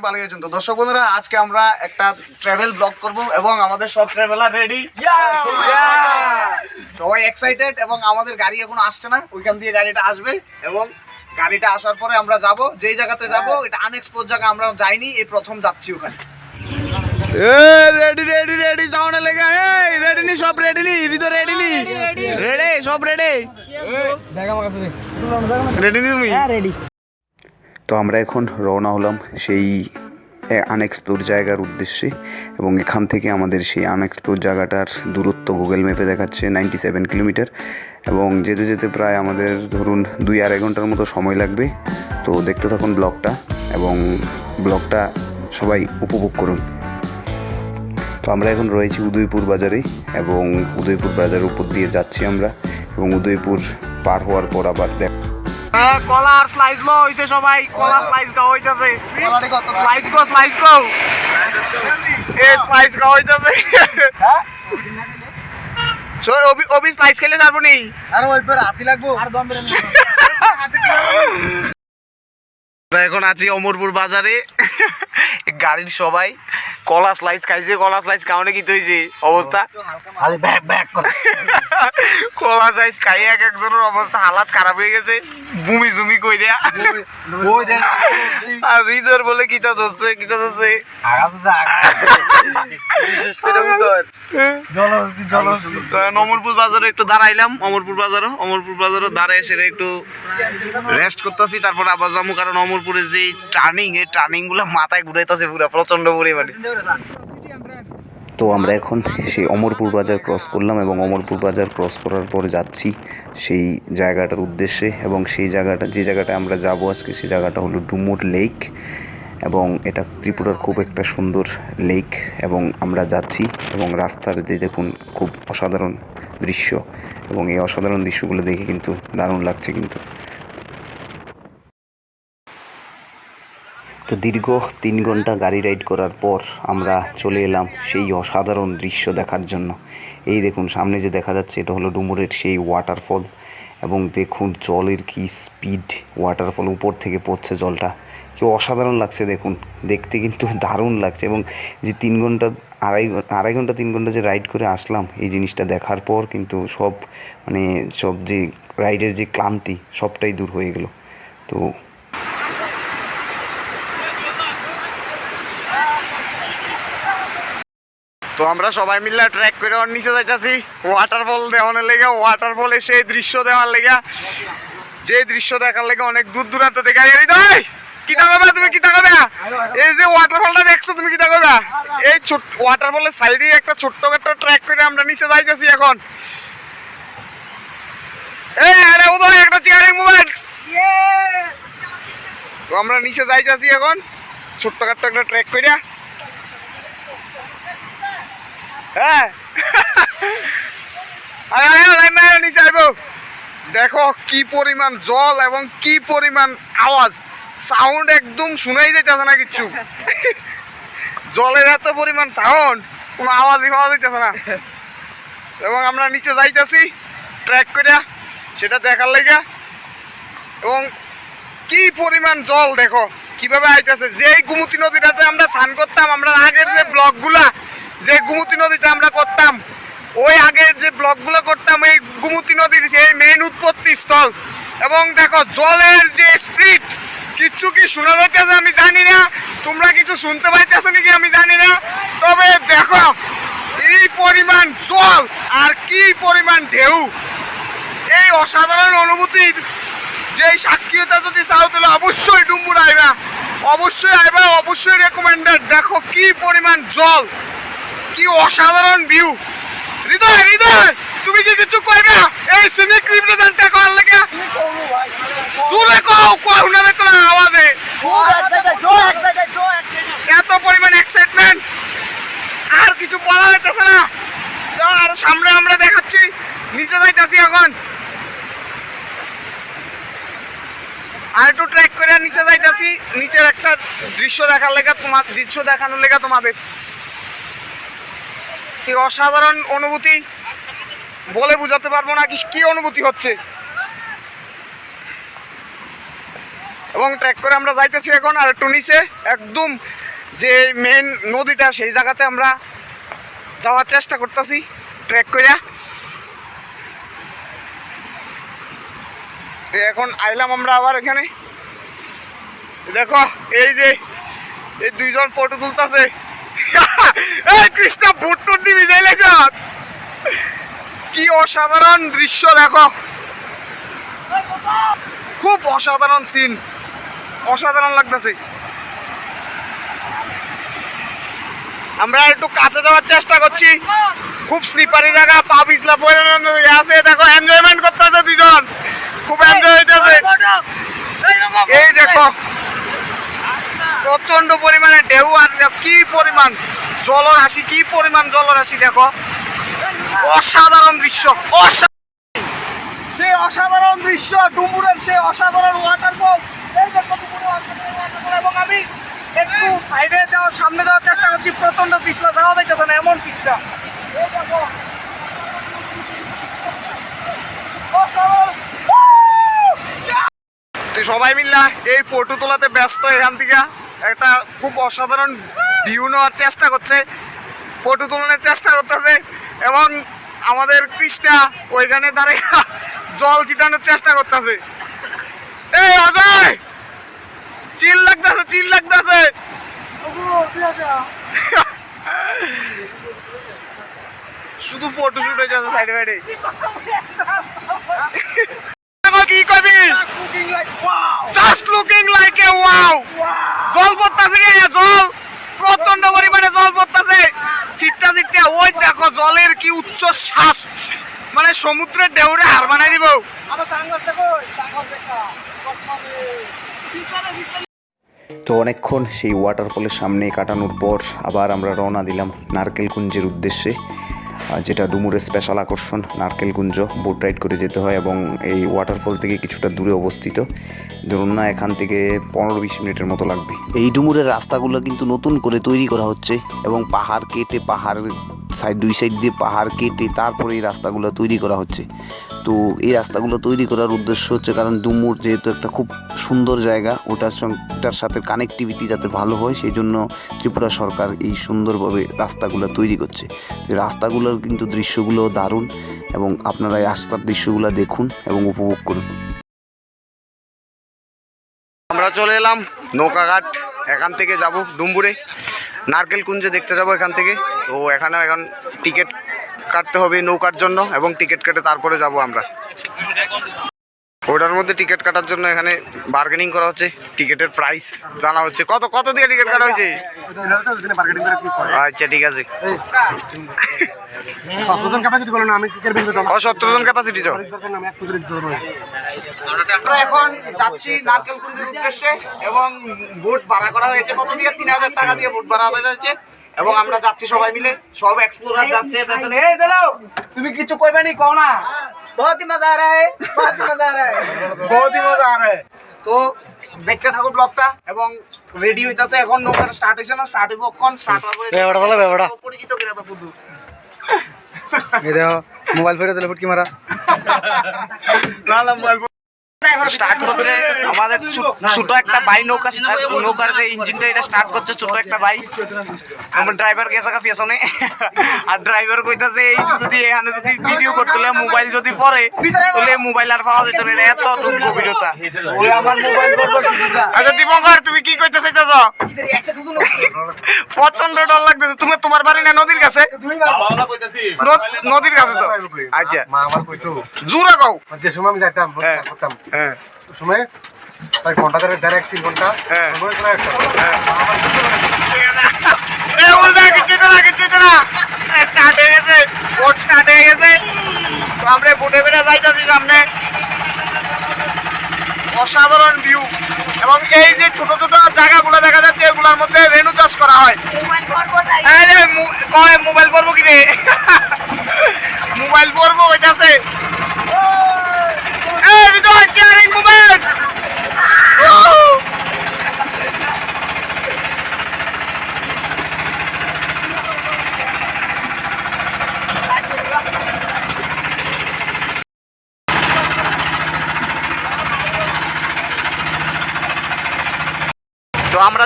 করি ভালো আছেন তো দর্শক বন্ধুরা আজকে আমরা একটা ট্রাভেল ব্লগ করব এবং আমাদের সব ট্রাভেলার রেডি সবাই এক্সাইটেড এবং আমাদের গাড়ি এখনও আসছে না। ওইখান দিয়ে গাড়িটা আসবে এবং গাড়িটা আসার পরে আমরা যাব। যেই জায়গাতে যাব এটা আনএক্সপোজ জায়গা আমরা যাইনি এই প্রথম যাচ্ছি ওখানে। রেডি রেডি রেডি যাওয়া লেগে এই রেডি নি সব রেডি নি রিতো রেডি নি। রেডি সব রেডি রেডি নি তুমি? তো আমরা এখন রওনা হলাম সেই আনএক্সপ্লোর জায়গার উদ্দেশ্যে এবং এখান থেকে আমাদের সেই আনএক্সপ্লোর জায়গাটার দূরত্ব গুগল ম্যাপে দেখাচ্ছে নাইনটি সেভেন কিলোমিটার এবং যেতে যেতে প্রায় আমাদের ধরুন দুই আড়াই ঘণ্টার মতো সময় লাগবে। তো দেখতে থাকুন ব্লগটা এবং ব্লগটা সবাই উপভোগ করুন। তো আমরা এখন রয়েছি উদয়পুর বাজারে এবং উদয়পুর বাজারের উপর দিয়ে যাচ্ছি আমরা এবং উদয়পুর পার হওয়ার পর আবার দেখ হ্যাঁ কলা আর স্লাইস লো হইছে সবাই। কলা স্লাইস খাওয়া হইতাছে। স্লাইস কো স্লাইস কো এ স্লাইস খাওয়া হইতাছে। সো ওবি ওবি স্লাইস খেলে যাব নি। আর ওই পর হাতি লাগবো। আর দম আমরা এখন আছি অমরপুর বাজারে। গাড়ির সবাই। কলা স্লাইস খাইছে কলা স্লাইস খাওয়ানে কি হয়েছে অবস্থা? খালি ব্যাক ব্যাক করে। কলা স্লাইস খাই এক একজনের অবস্থা হালাত খারাপ হয়ে গেছে। বুমি জুমি কই দেয়া ওই দেন আর রিজর বলে কিতা ধরছে কিতা ধরছে? অমরপুর বাজারে একটু দাঁড়াইলাম অমরপুর বাজারও অমরপুর বাজারে দাঁড়ায় এসে একটু রেস্ট করতেছি তারপর আবার যাব কারণ অমরপুরের যে টার্নিং এই টার্নিংগুলো মাথায় ঘুরাইতেছে পুরো প্রচণ্ড পরিমাণে। তো আমরা এখন সেই অমরপুর বাজার ক্রস করলাম এবং অমরপুর বাজার ক্রস করার পর যাচ্ছি সেই জায়গাটার উদ্দেশ্যে এবং সেই জায়গাটা, যে জায়গাটা আমরা যাব আজকে সেই জায়গাটা হলো ডুমুর লেক এবং এটা ত্রিপুরার খুব একটা সুন্দর লেক এবং আমরা যাচ্ছি এবং রাস্তার দিয়ে দেখুন খুব অসাধারণ দৃশ্য এবং এই অসাধারণ দৃশ্যগুলো দেখে কিন্তু দারুণ লাগছে কিন্তু। তো দীর্ঘ তিন ঘণ্টা গাড়ি রাইড করার পর আমরা চলে এলাম সেই অসাধারণ দৃশ্য দেখার জন্য। এই দেখুন, সামনে যে দেখা যাচ্ছে এটা হলো ডুমুরের সেই ওয়াটারফল এবং দেখুন জলের কি স্পিড ওয়াটারফল উপর থেকে পড়ছে জলটা। কি অসাধারণ লাগছে দেখুন, দেখতে কিন্তু দারুণ লাগছে এবং যে তিন ঘণ্টা, আড়াই আড়াই ঘণ্টা, তিন ঘণ্টা যে রাইড করে আসলাম, এই জিনিসটা দেখার পর কিন্তু সব মানে সব যে রাইডের যে ক্লান্তি সবটাই দূর হয়ে গেল। তো তো আমরা সবাই মিলে ট্র্যাক করে ওর নিচে যাইতাছি। ওয়াটারফল দেওয়ানোর লেগে ওয়াটারফলে সেই দৃশ্য দেওয়ার লেগে। যে দৃশ্য দেখার লেগে অনেক দূর দূরান্ত দেখা যাই হৃদয় কিতা করবা তুমি কিতা করবা? এই যে ওয়াটারফলটা দেখছ তুমি কিতা করবা? এই ওয়াটারফলের সাইডে একটা ছোট্ট একটা ট্র্যাক করে আমরা নিচে যাইতেছি এখন। এই আরে উদয় একটা চেয়ারিং মোবাইল আমরা নিচে যাইতেছি এখন। ছোট্ট একটা একটা ট্র্যাক করে হ্যাঁ। নিচে দেখো কি পরিমাণ জল এবং কি পরিমাণ আওয়াজ। সাউন্ড একদম শুনাই যাইতেছে না কিচ্ছু। জলের এত পরিমাণ সাউন্ড কোনো আওয়াজই পাওয়া যাইতেছে না। এবং আমরা নিচে যাইতেছি ট্র্যাক করে সেটা দেখার লেগে। এবং কি পরিমাণ জল, দেখো, কীভাবে আইতেছে। যেই গুমতি নদীটাতে আমরা স্নান করতাম, আমরা আগের যে ব্লকগুলা যে গুমতি নদীতে আমরা করতাম, ওই আগের যে ব্লকগুলো করতাম, এই গুমতি নদীর সেই মেইন উৎপত্তি স্থল। এবং দেখো, জলের যে স্পিড, কিচ্ছু কি শোনা যাইতেছে আমি জানি না। তোমরা কিছু শুনতে পাইতেছো নাকি আমি জানি না। তবে দেখো, এই পরিমাণ জল আর কি পরিমাণ ঢেউ, এই অসাধারণ অনুভূতির যে সাক্ষীয়তা যদি চাও, তাহলে অবশ্যই ডুম্বুর আইবা। অবশ্যই আইবা, অবশ্যই রেকমেন্ডেড দেখো, কি পরিমাণ জল। কি অসাধারণ ভিউ হৃদয় হৃদয়, তুমি কি কিছু কইবা? এই সিনে সিনিক রিপ্রেজেন্টে করার লাগে। জোরে কও কও না রে তোরা আওয়াজে। এত পরিমাণ এক্সাইটমেন্ট আর কিছু বলা যাইতেছে না। আর সামনে আমরা দেখাচ্ছি, নিচে যাইতাছি এখন। আর একটু ট্র্যাক করে নিচে যাইতেছি। নিচের একটা দৃশ্য দেখার লেগে তোমার দৃশ্য দেখানোর লেগে তোমাদের সেই অসাধারণ অনুভূতি বলে বোঝাতে পারব না কি অনুভূতি হচ্ছে। এবং ট্র্যাক করে আমরা যাইতেছি এখন আর একটু নিচে, একদম যে মেন নদীটা সেই জায়গাতে আমরা যাওয়ার চেষ্টা করতেছি ট্র্যাক করে এখন আইলাম আমরা আবার এখানে। দেখো, এই যে এই দুইজন ফটো তুলতেছে। এই কৃষ্ণা বুট দিবি যাইলে কি অসাধারণ দৃশ্য দেখো। খুব অসাধারণ সিন অসাধারণ লাগতেছে। আমরা একটু কাছে যাওয়ার চেষ্টা করছি। খুব স্লিপারি জায়গা পা পিছলা পড়ে আছে দেখো এনজয়মেন্ট করতেছে দুজন। খুব এনজয় হইতেছে। এই দেখো। প্রচণ্ড পরিমাণে ঢেউ আর কি পরিমাণ জলরাশি, কি পরিমাণ জলরাশি দেখো। অসাধারণ দৃশ্য সেই অসাধারণ দৃশ্য, ডুমুরের সেই অসাধারণ ওয়াটারফল এবং আমি একটু সাইডে যাওয়ার, সামনে যাওয়ার চেষ্টা করছি প্রচণ্ড পিছলা যাওয়া যাইতেছে না এমন পিছলা সবাই মিল্লা এই ফটো তোলাতে ব্যস্ত এখান থেকে। একটা খুব অসাধারণ ভিউ নেওয়ার চেষ্টা করছে ফটো তোলানোর চেষ্টা করতেছে এবং আমাদের কৃষ্ণা ওইখানে দাঁড়িয়ে জল ছিটানোর চেষ্টা করতেছে। এই অজয়! চিল লাগতেছে চিল লাগতেছে! শুধু ফটো শুট হয়ে যাচ্ছে সাইডে সাইডে কি কবি just looking like a wow জল পড়তাছে জল! প্রচণ্ড পরিমাণে জল পড়তাছে। চিটটা চিটটা ওই দেখো জলের কি উচ্চ শ্বাস। মানে সমুদ্রের ঢেউরে হার বানাই দিব। তো অনেকক্ষণ সেই ওয়াটারফলের সামনে কাটানোর পর আবার আমরা রওনা দিলাম নারকেলকুঞ্জের উদ্দেশ্যে। যেটা ডুমুরের স্পেশাল আকর্ষণ নারকেলকুঞ্জ বোট রাইড করে যেতে হয় এবং এই ওয়াটারফল থেকে কিছুটা দূরে অবস্থিত। ধরুন না, এখান থেকে পনেরো বিশ মিনিটের মতো লাগবে। এই ডুমুরের রাস্তাগুলো কিন্তু নতুন করে তৈরি করা হচ্ছে এবং পাহাড় কেটে পাহাড় সাইড দুই সাইড দিয়ে পাহাড় কেটে তারপরে এই রাস্তাগুলো তৈরি করা হচ্ছে। তো এই রাস্তাগুলো তৈরি করার উদ্দেশ্য হচ্ছে কারণ ডুমুর যেহেতু একটা খুব সুন্দর জায়গা, ওটার সঙ্গে ওটার সাথে কানেক্টিভিটি যাতে ভালো হয় সেই জন্য ত্রিপুরা সরকার এই সুন্দরভাবে রাস্তাগুলো তৈরি করছে। রাস্তাগুলোর কিন্তু দৃশ্যগুলো দারুণ এবং আপনারা এই রাস্তার দৃশ্যগুলো দেখুন এবং উপভোগ করুন। আমরা চলে এলাম নৌকাঘাট, এখান থেকে যাব ডুম্বুরে নারকেল কুঞ্জে দেখতে যাব এখান থেকে। তো এখানে এখন টিকিট কাটতে হবে নৌকার জন্য এবং টিকিট কেটে তারপরে যাব আমরা। ওটার মধ্যে টিকিট কাটার জন্য এখানে বার্গেনিং করা হচ্ছে। টিকিটের প্রাইস জানা হচ্ছে। কত কত দিয়ে টিকিট কাটা হয়েছে? আচ্ছা ঠিক আছে। এখন যাচ্ছি উদ্দেশ্যে এবং ভাড়া করা হয়েছে। কত তিন হাজার টাকা দিয়ে ভাড়া হয়েছে এবং আমরা যাচ্ছি সবাই মিলে। সব যাচ্ছে তুমি কিছু কইবে নি? কও না। বহুত মজা মজা মজা তো দেখতে থাকো ব্লগটা এবং রেডি হইতাছে এখন নৌকা স্টার্ট হইছে না? স্টার্ট হইব কোন স্টার্ট হবে বেবড়া বলো বেবড়া পরিচিত বুদ্ধু এই দেখো মোবাইল ফেরে দিলে ফুটকি মারা। না না মোবাইল স্টার্ট করছে আমাদের ছোট একটা বাই নৌকা নৌকার যে ইঞ্জিনটা এটা স্টার্ট করছে ছোট একটা বাই আমার ড্রাইভার গেছে পেছনে আর ড্রাইভার কইতাছে এই যদি এখানে যদি ভিডিও করতে মোবাইল যদি পরে তাহলে মোবাইল আর পাওয়া যেত না এত গভীরতা মোবাইল আচ্ছা দীপঙ্কর তুমি কি কইতে চাইতেছ প্রচণ্ড ডর লাগতেছে তুমি তোমার বাড়ি না নদীর কাছে নদীর কাছে তো আচ্ছা মা আমার জোরে কও যে সময় আমি যাইতাম হ্যাঁ। সময় প্রায় ঘণ্টা ধরে দেড় এক তিন ঘণ্টা। হ্যাঁ। হয়ে। গেছে বোট স্টার্ট গেছে। আমরা বুটে বেড়ে যাইতেছি সামনে। অসাধারণ ভিউ এবং এই যে ছোট ছোট জায়গাগুলো দেখা যাচ্ছে এগুলোর মধ্যে রেনু চাষ করা হয় এই যে মু- কয় মোবাইল পড়ব কি রে মোবাইল পড়ব হইতাছে এই হৃদয় চেয়ারিং মুভমেন্ট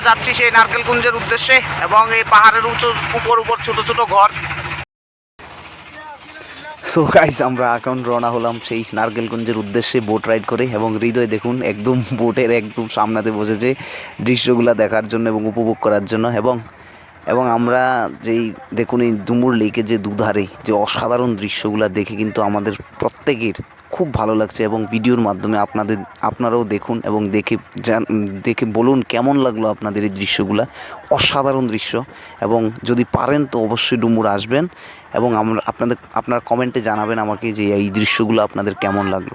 যাচ্ছি সেই নারকেলকুঞ্জের উদ্দেশ্যে এবং এই পাহাড়ের উঁচু উপর উপর ছোট ছোট ঘর। সো গাইস আমরা এখন রওনা হলাম সেই নারকেলগঞ্জের উদ্দেশ্যে বোট রাইড করে এবং হৃদয় দেখুন, একদম বোটের একদম সামনাতে বসেছে দৃশ্যগুলো দেখার জন্য এবং উপভোগ করার জন্য এবং এবং আমরা যেই দেখুন এই ডুমুর লেকের যে দুধারে যে অসাধারণ দৃশ্যগুলো দেখে কিন্তু আমাদের প্রত্যেকের খুব ভালো লাগছে এবং ভিডিওর মাধ্যমে আপনাদের, আপনারাও দেখুন এবং দেখে দেখে বলুন কেমন লাগল আপনাদের এই দৃশ্যগুলো। অসাধারণ দৃশ্য এবং যদি পারেন তো অবশ্যই ডুমুর আসবেন এবং আমরা, আপনাদের, আপনার কমেন্টে জানাবেন আমাকে যে এই দৃশ্যগুলো আপনাদের কেমন লাগল।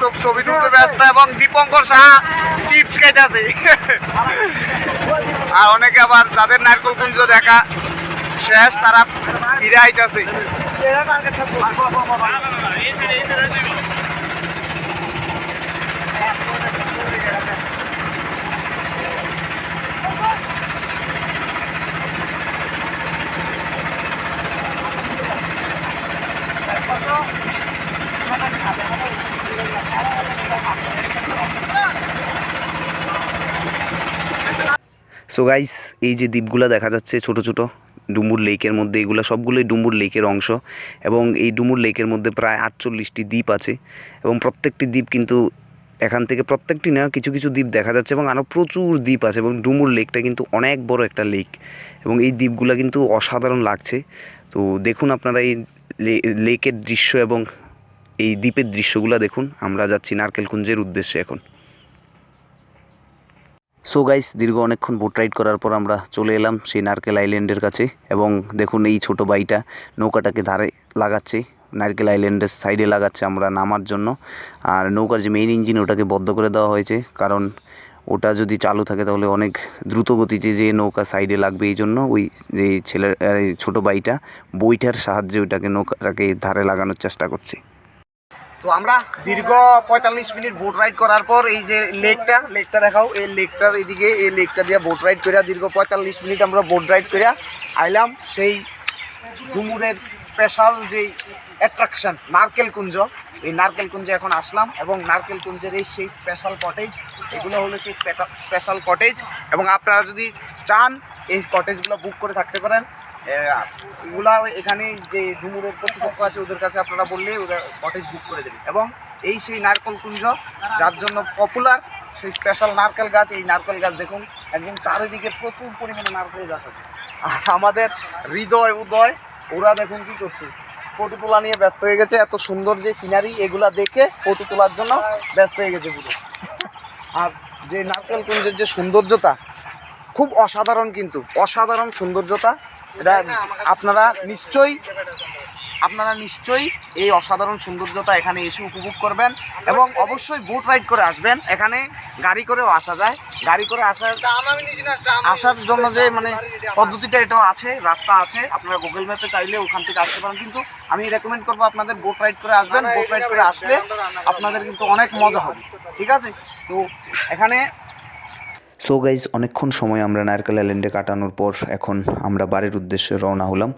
ছব- তুলতে ব্যস্ত এবং দীপঙ্কর সাহা চিপস খাইতেছে। আর অনেকে আবার যাদের নারকলকুঞ্জ দেখা, শেষ তারা ফিরে আইতাছে। সো গাইস এই যে দ্বীপগুলো দেখা যাচ্ছে ছোট ছোট, ডুমুর লেকের মধ্যে, এগুলো সবগুলোই ডুমুর লেকের অংশ এবং এই ডুমুর লেকের মধ্যে প্রায় আটচল্লিশটি দ্বীপ আছে এবং প্রত্যেকটি দ্বীপ কিন্তু এখান থেকে প্রত্যেকটি না কিছু কিছু দ্বীপ দেখা যাচ্ছে এবং আরও প্রচুর দ্বীপ আছে এবং ডুমুর লেকটা কিন্তু অনেক বড় একটা লেক এবং এই দ্বীপগুলো কিন্তু অসাধারণ লাগছে। তো দেখুন আপনারা এই লেকের দৃশ্য এবং এই দ্বীপের দৃশ্যগুলো দেখুন। আমরা যাচ্ছি নারকেলকুঞ্জের উদ্দেশ্যে এখন। সো গাইস দীর্ঘ অনেকক্ষণ বোট রাইড করার পর আমরা চলে এলাম সেই নারকেল আইল্যান্ডের কাছে এবং দেখুন এই ছোট বাইটা নৌকাটাকে ধারে লাগাচ্ছে, নারকেল আইল্যান্ডের সাইডে লাগাচ্ছে আমরা নামার জন্য। আর নৌকার যে মেইন ইঞ্জিন ওটাকে বদ্ধ করে দেওয়া হয়েছে, কারণ ওটা যদি চালু থাকে তাহলে অনেক দ্রুত গতিতে যে নৌকা সাইডে লাগবে এই জন্য ওই যে ছেলের ছোট বাইটা বইটার সাহায্যে ওইটাকে নৌকাটাকে ধারে লাগানোর চেষ্টা করছে। তো আমরা দীর্ঘ পঁয়তাল্লিশ মিনিট বোট রাইড করার পর এই যে লেকটা লেকটা দেখাও, এই লেকটার এদিকে এই লেকটা দিয়ে বোট রাইড করে দীর্ঘ পঁয়তাল্লিশ মিনিট আমরা বোট রাইড করে আইলাম সেই ডুমুরের স্পেশাল যেই অ্যাট্রাকশন নারকেল কুঞ্জ। এই নারকেল কুঞ্জে এখন আসলাম এবং নারকেল কুঞ্জের এই সেই স্পেশাল কটেজ এগুলো হলো সেই স্পেশাল কটেজ এবং আপনারা যদি চান, এই কটেজগুলো বুক করে থাকতে পারেন। এগুলা এখানে যে ডুমুরের কর্তৃপক্ষ আছে, ওদের কাছে আপনারা বললে ওদের কটেজ বুক করে দেবে। এবং এই সেই নারকেল কুঞ্জ যার জন্য পপুলার সেই স্পেশাল নারকেল গাছ, এই নারকেল গাছ দেখুন, একদম চারিদিকে প্রচুর পরিমাণে নারকেল গাছ আছে। আর আমাদের হৃদয় উদয়, ওরা দেখুন কি করছে, ফটো তোলা নিয়ে ব্যস্ত হয়ে গেছে, এত সুন্দর যে সিনারি এগুলা দেখে ফটো তোলার জন্য ব্যস্ত হয়ে গেছে পুরো। আর যে নারকেল কুঞ্জের যে সৌন্দর্যতা, খুব অসাধারণ কিন্তু, অসাধারণ সৌন্দর্যতা এটা আপনারা নিশ্চয়ই আপনারা নিশ্চয়ই এই অসাধারণ সৌন্দর্যতা এখানে এসে উপভোগ করবেন এবং অবশ্যই বোট রাইড করে আসবেন। এখানে গাড়ি করেও আসা যায়। গাড়ি করে আসার আসার জন্য যে মানে পদ্ধতিটা এটাও আছে রাস্তা আছে। আপনারা গুগল ম্যাপে চাইলে ওখান থেকে আসতে পারেন। কিন্তু আমি রেকমেন্ড করব আপনাদের বোট রাইড করে আসবেন। বোট রাইড করে আসলে আপনাদের কিন্তু অনেক মজা হবে। ঠিক আছে? তো এখানে সো গাইজ অনেকক্ষণ সময় আমরা নারকেল আইল্যান্ডে কাটানোর পর এখন আমরা বাড়ির উদ্দেশ্যে রওনা হলাম।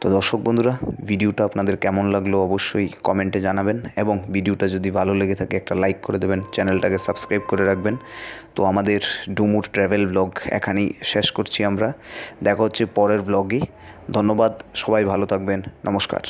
তো দর্শক বন্ধুরা, ভিডিওটা আপনাদের কেমন লাগল অবশ্যই কমেন্টে জানাবেন এবং ভিডিওটা যদি ভালো লেগে থাকে একটা লাইক করে দেবেন, চ্যানেলটাকে সাবস্ক্রাইব করে রাখবেন। তো আমাদের ডুমুর ট্র্যাভেল ব্লগ এখানেই শেষ করছি আমরা। দেখা হচ্ছে পরের ব্লগে ধন্যবাদ, সবাই ভালো থাকবেন। নমস্কার।